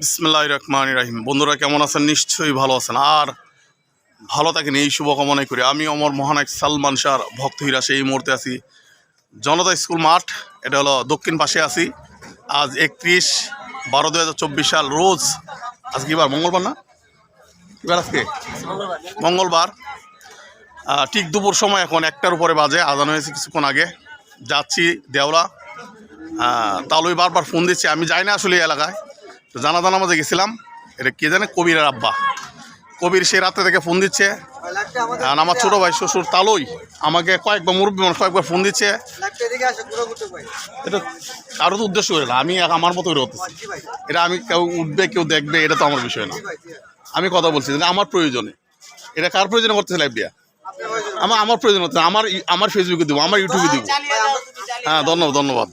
বিসমিল্লাহ রহমান রাহিম। বন্ধুরা কেমন আছেন? নিশ্চয়ই ভালো আছেন। আর ভালো থাকেন এই শুভকামনাই করি। আমি অমর মহানায়ক সালমান শাহর ভক্ত হিরাসে এই মুহূর্তে আছি জনতা স্কুল মাঠ। এটা হলো দক্ষিণ পাশে আছি। আজ একত্রিশ বারো দু সাল রোজ, আজকে কিবার মঙ্গলবার না? কিবার আজকে? মঙ্গলবার। ঠিক দুপুর সময় এখন একটার উপরে বাজে, আজান হয়েছে কিছুক্ষণ আগে। যাচ্ছি দেওলা। তাহলে বারবার ফোন দিচ্ছে। আমি যাই না আসলে এলাকায়। তো জানা জানা মাঝে গেছিলাম। এটা কে জানে? কবিরের আব্বা। কবির সে রাতে থেকে ফোন দিচ্ছে। আর আমার ছোটো ভাই শ্বশুর তালই আমাকে কয়েকবার মুরব্বী মানুষ কয়েকবার ফোন দিচ্ছে। এটা কারও তো উদ্দেশ্য করে না। আমি আমার মতো করে এটা আমি কেউ উঠবে, কেউ দেখবে, এটা তো আমার বিষয় না। আমি কথা বলছি যে আমার প্রয়োজনে। এটা কার প্রয়োজনে করতেছে লাইভ দিয়া? আমার আমার প্রয়োজন হচ্ছে আমার আমার ফেসবুকে দিব, আমার ইউটিউবে দিব। হ্যাঁ ধন্যবাদ ধন্যবাদ।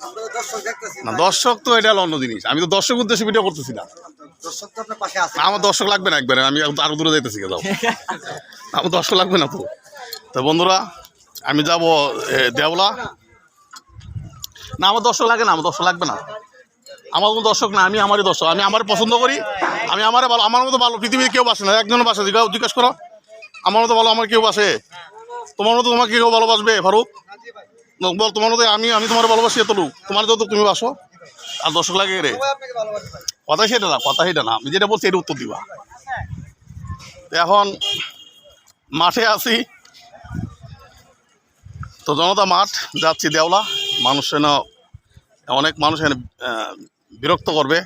না দর্শক তো এটা অন্য জিনিস। আমি তো দর্শক উদ্দেশ্যে ভিডিও করতেছি না। আমার দর্শক লাগবে না একবারে আমি আরও দূরে যাইতেছি যাও। আমার দর্শক লাগবে না তো। তো বন্ধুরা আমি যাব দেওলা। না আমার দর্শক লাগে না আমার দর্শক লাগবে না। আমার কোনো দর্শক না আমি আমারই দর্শক। আমি আমার পছন্দ করি আমি আমারে ভালো আমার মতো ভালো পৃথিবীতে কেউ বাসে না। একজনের বাসে জিজ্ঞাসা করো আমার মতো ভালো আমার কেউ বাসে? তোমার মতো তোমাকে কেউ ভালোবাসবে ফারুক? বল তোমার মতো আমি আমি তোমার ভালোবাসি এতটুকু তোমার যত তুমি বাসো আর দর্শক লাগে রে। কথা সেটা না কথা সেটা না। আমি যেটা বলছি এটা উত্তর দিবা। এখন মাঠে আছি। তো জনতা মাঠ যাচ্ছি দেওলা। মানুষ অনেক মানুষ এখানে বিরক্ত করবে।